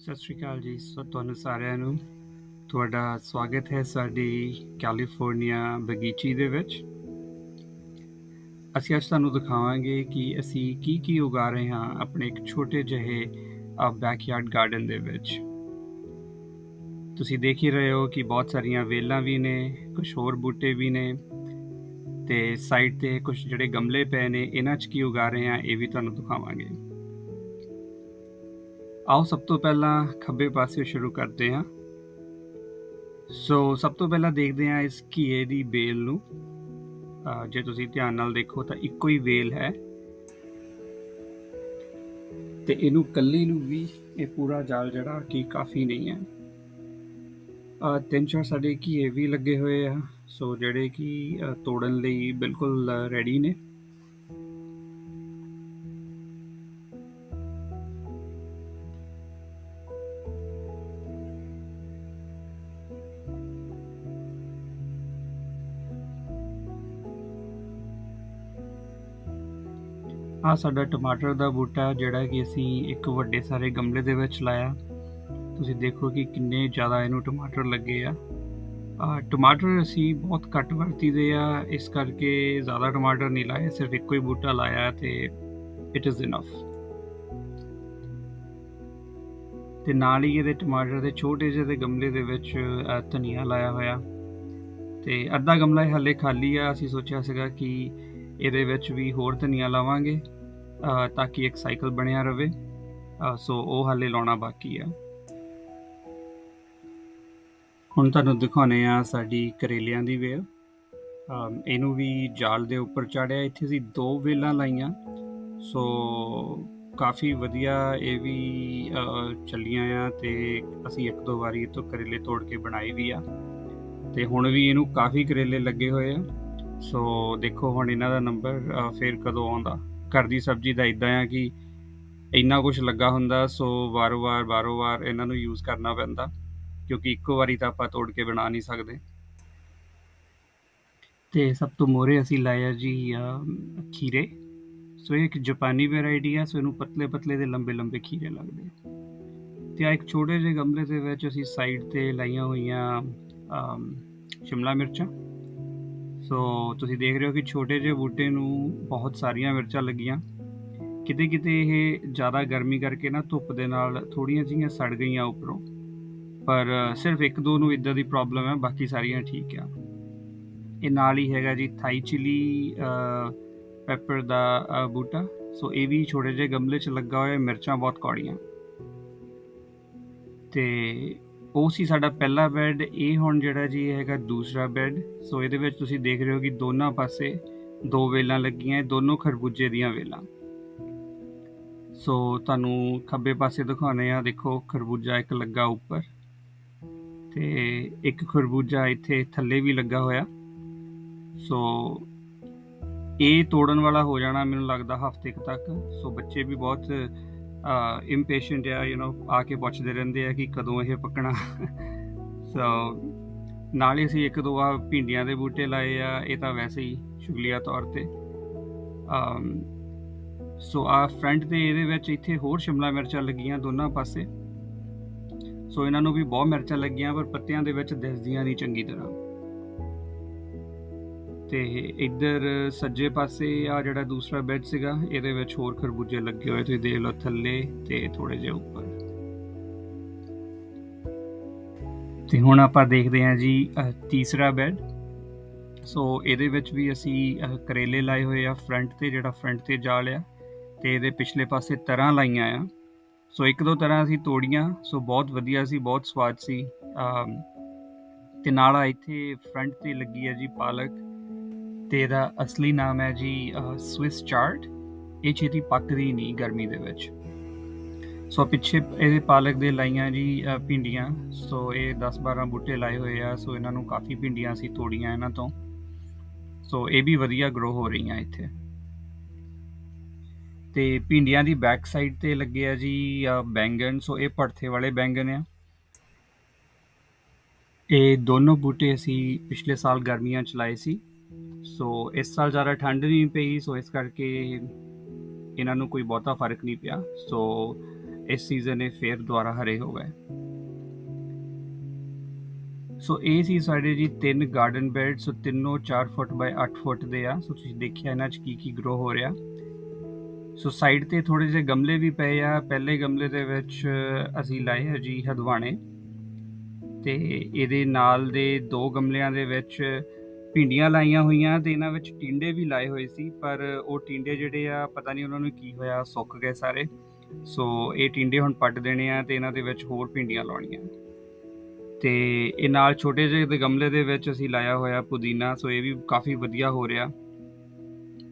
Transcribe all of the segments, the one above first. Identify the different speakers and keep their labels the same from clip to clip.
Speaker 1: ਸਤਿ ਸ਼੍ਰੀ ਅਕਾਲ ਜੀ ਸੋ ਤੁਹਾਨੂੰ ਸਾਰਿਆਂ ਨੂੰ। ਤੁਹਾਡਾ ਸਵਾਗਤ ਹੈ ਸਾਡੀ ਕੈਲੀਫੋਰਨੀਆ ਬਗੀਚੀ ਦੇ ਵਿੱਚ। ਅਸੀਂ ਅੱਜ ਤੁਹਾਨੂੰ ਦਿਖਾਵਾਂਗੇ ਕਿ ਅਸੀਂ ਕੀ ਕੀ ਉਗਾ ਰਹੇ ਹਾਂ ਆਪਣੇ ਇੱਕ ਛੋਟੇ ਜਿਹੇ ਬੈਕਯਾਰਡ ਗਾਰਡਨ ਦੇ ਵਿੱਚ। ਤੁਸੀਂ ਦੇਖ ਹੀ ਰਹੇ ਹੋ ਕਿ ਬਹੁਤ ਸਾਰੀਆਂ ਵੇਲਾਂ ਵੀ ਨੇ ਕੁਝ ਹੋਰ ਬੂਟੇ ਵੀ ਨੇ। ਤੇ ਸਾਈਡ ਤੇ ਕੁਝ ਜਿਹੜੇ ਗਮਲੇ ਪਏ ਨੇ, ਇਹਨਾਂ 'ਚ ਕੀ ਉਗਾ ਰਹੇ ਹਾਂ, ਇਹ ਵੀ ਤੁਹਾਨੂੰ ਦਿਖਾਵਾਂਗੇ। ਆਓ ਸਭ ਤੋਂ ਪਹਿਲਾਂ ਖੱਬੇ ਪਾਸੇ ਸ਼ੁਰੂ ਕਰਦੇ ਹਾਂ। ਸੋ ਸਭ ਤੋਂ ਪਹਿਲਾਂ ਦੇਖਦੇ ਹਾਂ ਇਸ ਘੀਏ ਦੀ ਬੇਲ ਨੂੰ। ਜੇ ਤੁਸੀਂ ਧਿਆਨ ਨਾਲ ਦੇਖੋ ਤਾਂ ਇੱਕੋ ਹੀ ਵੇਲ ਹੈ। ਤੇ ਇਹਨੂੰ ਕੱਲੀ ਨੂੰ ਵੀ ਇਹ ਪੂਰਾ ਜਾਲ ਜਿਹੜਾ ਕਿ ਕਾਫੀ ਨਹੀਂ ਹੈ। ਅਹ ਤਿੰਨ ਚਾਰ ਸਾਡੇ ਘੀਏ ਵੀ ਲੱਗੇ ਹੋਏ ਆ। ਸੋ ਜਿਹੜੇ ਕਿ ਤੋੜਨ ਲਈ ਬਿਲਕੁਲ ਰੈਡੀ ਨੇ। ਆ ਸਾਡਾ ਟਮਾਟਰ ਦਾ ਬੂਟਾ, ਜਿਹੜਾ ਕਿ ਅਸੀਂ ਇੱਕ ਵੱਡੇ ਸਾਰੇ ਗਮਲੇ ਦੇ ਵਿੱਚ ਲਾਇਆ। ਤੁਸੀਂ ਦੇਖੋ ਕਿ ਕਿੰਨੇ ਜ਼ਿਆਦਾ ਇਹਨੂੰ ਟਮਾਟਰ ਲੱਗੇ ਆ। ਟਮਾਟਰ ਅਸੀਂ ਬਹੁਤ ਘੱਟ ਵਰਤੀਦੇ ਆ, ਇਸ ਕਰਕੇ ਜ਼ਿਆਦਾ ਟਮਾਟਰ ਨਹੀਂ ਲਾਏ, ਸਿਰਫ ਇੱਕੋ ਹੀ ਬੂਟਾ ਲਾਇਆ ਤੇ ਇਟ ਇਜ਼ ਇਨਫ ਤੇ ਨਾਲ ਹੀ ਇਹਦੇ ਟਮਾਟਰ ਦੇ ਛੋਟੇ ਜਿਹੇ ਦੇ ਗਮਲੇ ਦੇ ਵਿੱਚ ਧਨੀਆ ਲਾਇਆ ਹੋਇਆ। ਤੇ ਅੱਧਾ ਗਮਲਾ ਇਹ ਹੱਲੇ ਖਾਲੀ ਆ, ਅਸੀਂ ਸੋਚਿਆ ਸੀਗਾ ਕਿ ਇਹਦੇ ਵਿੱਚ ਵੀ ਹੋਰ ਧਨੀਆ ਲਾਵਾਂਗੇ ਤਾਂ ਕਿ ਇੱਕ ਸਾਈਕਲ ਬਣਿਆ ਰਵੇ। ਸੋ ਉਹ ਹਾਲੇ ਲਾਉਣਾ ਬਾਕੀ ਆ। ਹੁਣ ਤੁਹਾਨੂੰ ਦਿਖਾਉਣੇ ਆ ਸਾਡੀ ਕਰੇਲਿਆਂ ਦੀ ਵੇਲ। ਇਹਨੂੰ ਵੀ ਜਾਲ ਦੇ ਉੱਪਰ ਚਾੜਿਆ। ਇੱਥੇ ਅਸੀਂ ਦੋ ਵੇਲਾਂ ਲਾਈਆਂ। ਸੋ ਕਾਫੀ ਵਧੀਆ ਇਹ ਵੀ ਚੱਲੀਆਂ ਆ ਤੇ ਅਸੀਂ ਇੱਕ ਦੋ ਵਾਰੀ ਇਹ ਤੋਂ ਕਰੇਲੇ ਤੋੜ ਕੇ ਬਣਾਏ ਵੀ ਆ। ਤੇ ਹੁਣ ਵੀ ਇਹਨੂੰ ਕਾਫੀ ਕਰੇਲੇ ਲੱਗੇ ਹੋਏ ਆ। ਸੋ ਦੇਖੋ ਹੁਣ ਇਹਨਾਂ ਦਾ ਨੰਬਰ ਅ, ਫਿਰ ਕਦੋਂ ਆਉਂਦਾ? ਘਰ ਦੀ ਸਬਜ਼ੀ ਦਾ ਇਦਾਂ ਆ ਕਿ ਇੰਨਾ ਕੁਝ ਲੱਗਾ ਹੁੰਦਾ ਸੋ ਵਾਰ-ਵਾਰ ਵਾਰ-ਵਾਰ ਇਹਨਾਂ ਨੂੰ ਯੂਜ਼ ਕਰਨਾ ਪੈਂਦਾ ਕਿਉਂਕਿ ਇੱਕੋ ਵਾਰੀ ਤਾਂ ਆਪਾਂ ਤੋੜ ਕੇ ਬਣਾ ਨਹੀਂ ਸਕਦੇ। ਤੇ ਸਭ ਤੋਂ ਮੋਰੇ ਅਸੀਂ ਲਾਇਆ ਜੀ ਖੀਰੇ। ਸੋ ਇਹ ਇੱਕ ਜਾਪਾਨੀ ਵੈਰਾਈਟੀ ਆ ਸੋ ਇਹਨੂੰ ਪਤਲੇ ਪਤਲੇ ਦੇ ਲੰਬੇ ਲੰਬੇ ਖੀਰੇ ਲੱਗਦੇ ਆ। ਤੇ ਆ ਇੱਕ ਛੋਟੇ ਜਿਹੇ ਗਮਲੇ ਦੇ ਵਿੱਚ ਅਸੀਂ ਸਾਈਡ ਤੇ ਲਾਈਆਂ ਹੋਈਆਂ ਸ਼ਿਮਲਾ ਮਿਰਚਾਂ। ਸੋ ਤੁਸੀਂ ਦੇਖ ਰਹੇ ਹੋ ਕਿ ਛੋਟੇ ਜਿਹੇ ਬੂਟੇ ਨੂੰ ਬਹੁਤ ਸਾਰੀਆਂ ਮਿਰਚਾਂ ਲੱਗੀਆਂ। ਕਿਤੇ ਕਿਤੇ ਇਹ ਜ਼ਿਆਦਾ ਗਰਮੀ ਕਰਕੇ ਨਾ ਧੁੱਪ ਦੇ ਨਾਲ ਥੋੜੀਆਂ ਜਿਹੀਆਂ ਸੜ ਗਈਆਂ ਉੱਪਰੋਂ। ਪਰ ਸਿਰਫ ਇੱਕ ਦੋ ਨੂੰ ਇਦਾਂ ਦੀ ਪ੍ਰੋਬਲਮ ਹੈ, ਬਾਕੀ ਸਾਰੀਆਂ ਠੀਕ ਆ। ਇਹ ਨਾਲ ਹੀ ਹੈਗਾ ਜੀ ਥਾਈ ਚਿਲੀ ਪੈਪਰ ਦਾ ਬੂਟਾ। ਸੋ ਇਹ ਵੀ ਛੋਟੇ ਜਿਹੇ ਗਮਲੇ 'ਚ ਲੱਗਾ ਹੋਇਆ, ਮਿਰਚਾਂ ਬਹੁਤ ਕੌੜੀਆਂ। ਤੇ ਉਹ ਸੀ ਸਾਡਾ ਪਹਿਲਾ ਬੈੱਡ ਇਹ ਹੁਣ ਜਿਹੜਾ ਜੀ ਇਹ ਹੈਗਾ ਦੂਸਰਾ ਬੈੱਡ ਸੋ ਇਹਦੇ ਵਿੱਚ ਤੁਸੀਂ ਦੇਖ ਰਹੇ ਹੋ ਕਿ ਦੋਨਾਂ ਪਾਸੇ ਦੋ ਵੇਲਾਂ ਲੱਗੀਆਂ ਦੋਨੋਂ ਖਰਬੂਜੇ ਦੀਆਂ ਵੇਲਾਂ। ਸੋ ਤੁਹਾਨੂੰ ਖੱਬੇ ਪਾਸੇ ਦਿਖਾਉਣੇ ਆ ਦੇਖੋ ਖਰਬੂਜਾ ਇੱਕ ਲੱਗਾ ਉੱਪਰ ਤੇ ਇੱਕ ਖਰਬੂਜਾ ਇੱਥੇ ਥੱਲੇ ਵੀ ਲੱਗਾ ਹੋਇਆ। ਸੋ ਇਹ ਤੋੜਨ ਵਾਲਾ ਹੋ ਜਾਣਾ ਮੈਨੂੰ ਲੱਗਦਾ ਹਫ਼ਤੇ ਕੁ ਤੱਕ। ਸੋ ਬੱਚੇ ਵੀ ਬਹੁਤ ਇੰਪੇਸ਼ੈਂਟ ਆ ਯੂ نو ਆ ਕੇ ਪੁੱਛਦੇ ਰਹਿੰਦੇ ਆ ਕਿ ਕਦੋਂ ਇਹ ਪੱਕਣਾ। ਸੋ ਨਾਲ ਹੀ ਅਸੀਂ ਇੱਕ ਦੋ ਆ ਭਿੰਡੀਆਂ ਦੇ ਬੂਟੇ ਲਾਏ ਆ, ਇਹ ਤਾਂ ਵੈਸੇ ਹੀ ਸ਼ੁਗਲੀਆ ਤੌਰ ਤੇ। ਅਮ ਸੋ ਆ ਫਰੰਟ ਤੇ ਇਹਦੇ ਵਿੱਚ ਇੱਥੇ ਹੋਰ ਸ਼ਿਮਲਾ ਮਿਰਚਾਂ ਲੱਗੀਆਂ ਦੋਨਾਂ ਪਾਸੇ। ਸੋ ਇਹਨਾਂ ਨੂੰ ਵੀ ਬਹੁਤ ਮਿਰਚਾਂ ਲੱਗੀਆਂ, ਪਰ ਪੱਤਿਆਂ ਦੇ ਵਿੱਚ ਦਿਸਦੀਆਂ ਨਹੀਂ ਚੰਗੀ ਤਰ੍ਹਾਂ। ਤੇ ਇੱਧਰ ਸੱਜੇ ਪਾਸੇ ਆ ਜਿਹੜਾ ਦੂਸਰਾ ਬੈੱਡ ਸੀਗਾ ਇਹਦੇ ਵਿੱਚ ਹੋਰ ਖਰਬੂਜੇ ਲੱਗੇ ਹੋਏ ਤੁਸੀਂ ਦੇਖ ਲਓ ਥੱਲੇ ਤੇ ਥੋੜੇ ਜਿਹਾ ਉੱਪਰ। ਤੇ ਹੁਣ ਆਪਾਂ ਦੇਖਦੇ ਹਾਂ ਜੀ ਤੀਸਰਾ ਬੈੱਡ ਸੋ ਇਹਦੇ ਵਿੱਚ ਵੀ ਅਸੀਂ ਕਰੇਲੇ ਲਾਏ ਹੋਏ ਆ ਫਰੰਟ ਤੇ ਜਿਹੜਾ ਫਰੰਟ ਤੇ ਜਾਲ ਆ ਤੇ ਇਹਦੇ ਪਿਛਲੇ ਪਾਸੇ ਤਰ੍ਹਾਂ ਲਾਈਆਂ ਆ। ਸੋ ਇੱਕ ਦੋ ਤਰ੍ਹਾਂ ਅਸੀਂ ਤੋੜੀਆਂ ਸੋ ਬਹੁਤ ਵਧੀਆ ਸੀ ਬਹੁਤ ਸਵਾਦ ਸੀ। ਅਮ, ਤੇ ਨਾਲ ਇੱਥੇ ਫਰੰਟ ਤੇ ਲੱਗੀ ਹੈ ਜੀ ਪਾਲਕ। ਤੇ ਇਹਦਾ ਅਸਲੀ ਨਾਮ ਹੈ ਜੀ ਸਵਿਸ ਚਾਰਟ ਇਹ ਛੇਤੀ ਪੱਕਦੀ ਨਹੀਂ ਗਰਮੀ ਦੇ ਵਿੱਚ। ਸੋ ਪਿੱਛੇ ਇਹਦੇ ਪਾਲਕ ਦੇ ਲਾਈਆਂ ਜੀ ਭਿੰਡੀਆਂ। ਸੋ ਇਹ 10-12 ਬੂਟੇ ਲਾਏ ਹੋਏ ਆ, ਸੋ ਇਹਨਾਂ ਨੂੰ ਕਾਫੀ ਭਿੰਡੀਆਂ ਸੀ ਤੋੜੀਆਂ ਇਹਨਾਂ ਤੋਂ। ਸੋ ਇਹ ਵੀ ਵਧੀਆ ਗਰੋ ਹੋ ਰਹੀਆਂ ਇੱਥੇ। ਤੇ ਭਿੰਡੀਆਂ ਦੀ ਬੈਕ ਸਾਈਡ ਤੇ ਲੱਗੇ ਆ ਜੀ ਬੈਂਗਣ। ਸੋ ਇਹ ਭੜਥੇ ਵਾਲੇ ਬੈਂਗਣ ਆ। ਇਹ ਦੋਨੋਂ ਬੂਟੇ ਅਸੀਂ ਪਿਛਲੇ ਸਾਲ ਗਰਮੀਆਂ ਚ ਲਾਏ ਸੀ। ਸੋ ਇਸ ਸਾਲ ਜ਼ਿਆਦਾ ਠੰਡ ਨਹੀਂ ਪਈ, ਸੋ ਇਸ ਕਰਕੇ ਇਹਨਾਂ ਨੂੰ ਕੋਈ ਬਹੁਤਾ ਫ਼ਰਕ ਨਹੀਂ ਪਿਆ। ਸੋ ਇਸ ਸੀਜ਼ਨ ਇਹ ਫੇਰ ਦੁਬਾਰਾ ਹਰੇ ਹੋ ਗਏ। ਸੋ ਇਹ ਸੀ ਸਾਡੇ ਜੀ ਤਿੰਨ ਗਾਰਡਨ ਬੈਡ ਸੋ ਤਿੰਨੋਂ 4 ਫੁੱਟ ਬਾਈ 8 ਫੁੱਟ ਦੇ ਆ। ਸੋ ਤੁਸੀਂ ਦੇਖਿਆ ਇਹਨਾਂ 'ਚ ਕੀ ਕੀ ਗਰੋ ਹੋ ਰਿਹਾ। ਸੋ ਸਾਈਡ ਤੇ ਥੋੜੇ ਜਿਹੇ ਗਮਲੇ ਵੀ ਪਏ ਆ। ਪਹਿਲੇ ਗਮਲੇ ਦੇ ਵਿੱਚ ਅਸੀਂ ਲਾਏ ਆ ਜੀ ਹਦਵਾਣੇ। ਤੇ ਇਹਦੇ ਨਾਲ ਦੇ ਦੋ ਗਮਲਿਆਂ ਦੇ ਵਿੱਚ ਭਿੰਡੀਆਂ ਲਾਈਆਂ ਹੋਈਆਂ ਤੇ ਇਹਨਾਂ ਵਿੱਚ ਟਿੰਡੇ ਵੀ ਲਾਏ ਹੋਏ ਸੀ, ਪਰ ਉਹ ਟਿੰਡੇ ਜਿਹੜੇ ਆ, ਪਤਾ ਨਹੀਂ ਉਹਨਾਂ ਨੂੰ ਕੀ ਹੋਇਆ, ਸੁੱਕ ਗਏ ਸਾਰੇ। ਸੋ ਇਹ ਟਿੰਡੇ ਹੁਣ ਪੱਟ ਦੇਣੇ ਆ ਤੇ ਇਹਨਾਂ ਦੇ ਵਿੱਚ ਹੋਰ ਭਿੰਡੀਆਂ ਲਾਉਣੀਆਂ। ਤੇ ਇਹ ਨਾਲ ਛੋਟੇ ਜਿਹੇ ਦੇ ਗਮਲੇ ਦੇ ਵਿੱਚ ਅਸੀਂ ਲਾਇਆ ਹੋਇਆ ਪੁਦੀਨਾ, ਸੋ ਇਹ ਵੀ ਕਾਫੀ ਵਧੀਆ ਹੋ ਰਿਹਾ।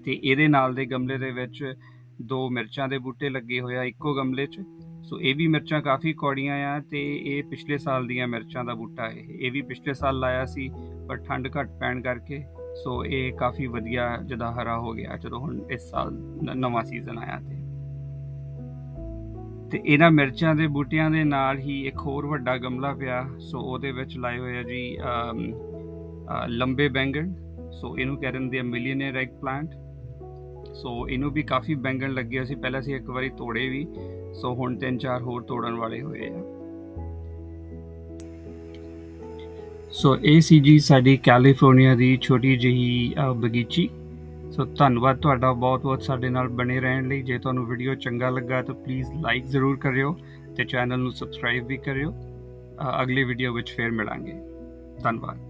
Speaker 1: ਤੇ ਇਹਦੇ ਨਾਲ ਦੇ ਗਮਲੇ ਦੇ ਵਿੱਚ ਦੋ ਮਿਰਚਾਂ ਦੇ ਬੂਟੇ ਲੱਗੇ ਹੋਇਆ ਇੱਕੋ ਗਮਲੇ 'ਚ। ਸੋ ਇਹ ਵੀ ਮਿਰਚਾਂ ਕਾਫੀ ਕੌੜੀਆਂ ਆ ਤੇ ਇਹ ਪਿਛਲੇ ਸਾਲ ਦੀਆਂ ਮਿਰਚਾਂ ਦਾ ਬੂਟਾ ਹੈ ਇਹ ਵੀ ਪਿਛਲੇ ਸਾਲ ਲਾਇਆ ਸੀ, ਪਰ ਠੰਡ ਘੱਟ ਪੈਣ ਕਰਕੇ, ਸੋ ਇਹ ਕਾਫੀ ਵਧੀਆ ਜਦਾ ਹਰਾ ਹੋ ਗਿਆ ਜਦੋਂ ਹੁਣ ਇਸ ਸਾਲ ਨ- ਨਵਾਂ ਸੀਜ਼ਨ ਆਇਆ ਤੇ। ਤੇ ਇਹਨਾਂ ਮਿਰਚਾਂ ਦੇ ਬੂਟਿਆਂ ਦੇ ਨਾਲ ਹੀ ਇੱਕ ਹੋਰ ਵੱਡਾ ਗਮਲਾ ਪਿਆ, ਸੋ ਉਹਦੇ ਵਿੱਚ ਲਾਏ ਹੋਏ ਆ ਜੀ ਲੰਬੇ ਬੈਂਗਣ। ਸੋ ਇਹਨੂੰ ਕਹਿ ਦਿੰਦੇ ਆ ਮਿਲੀਅਨਰ ਐਗ ਪਲਾਂਟ ਸੋ ਇਹਨੂੰ ਵੀ ਕਾਫੀ ਬੈਂਗਣ ਲੱਗੇ ਸੀ। ਪਹਿਲਾਂ ਸੀ ਇੱਕ ਵਾਰੀ ਤੋੜੇ ਵੀ। ਸੋ ਹੁਣ ਤਿੰਨ ਚਾਰ ਹੋਰ ਤੋੜਨ ਵਾਲੇ ਹੋਏ ਆ। ਸੋ ਇਹ ਸੀ ਜੀ ਸਾਡੀ ਕੈਲੀਫੋਰਨੀਆ ਦੀ ਛੋਟੀ ਜਿਹੀ ਬਗੀਚੀ। ਸੋ ਧੰਨਵਾਦ ਤੁਹਾਡਾ ਬਹੁਤ ਬਹੁਤ ਸਾਡੇ ਨਾਲ ਬਣੇ ਰਹਿਣ ਲਈ। ਜੇ ਤੁਹਾਨੂੰ ਵੀਡੀਓ ਚੰਗਾ ਲੱਗਾ ਤਾਂ ਪਲੀਜ਼ ਲਾਈਕ ਜ਼ਰੂਰ ਕਰਿਓ ਤੇ ਚੈਨਲ ਨੂੰ ਸਬਸਕ੍ਰਾਈਬ ਵੀ ਕਰਿਓ। ਅਗਲੀ ਵੀਡੀਓ ਵਿੱਚ ਫੇਰ ਮਿਲਾਂਗੇ। ਧੰਨਵਾਦ।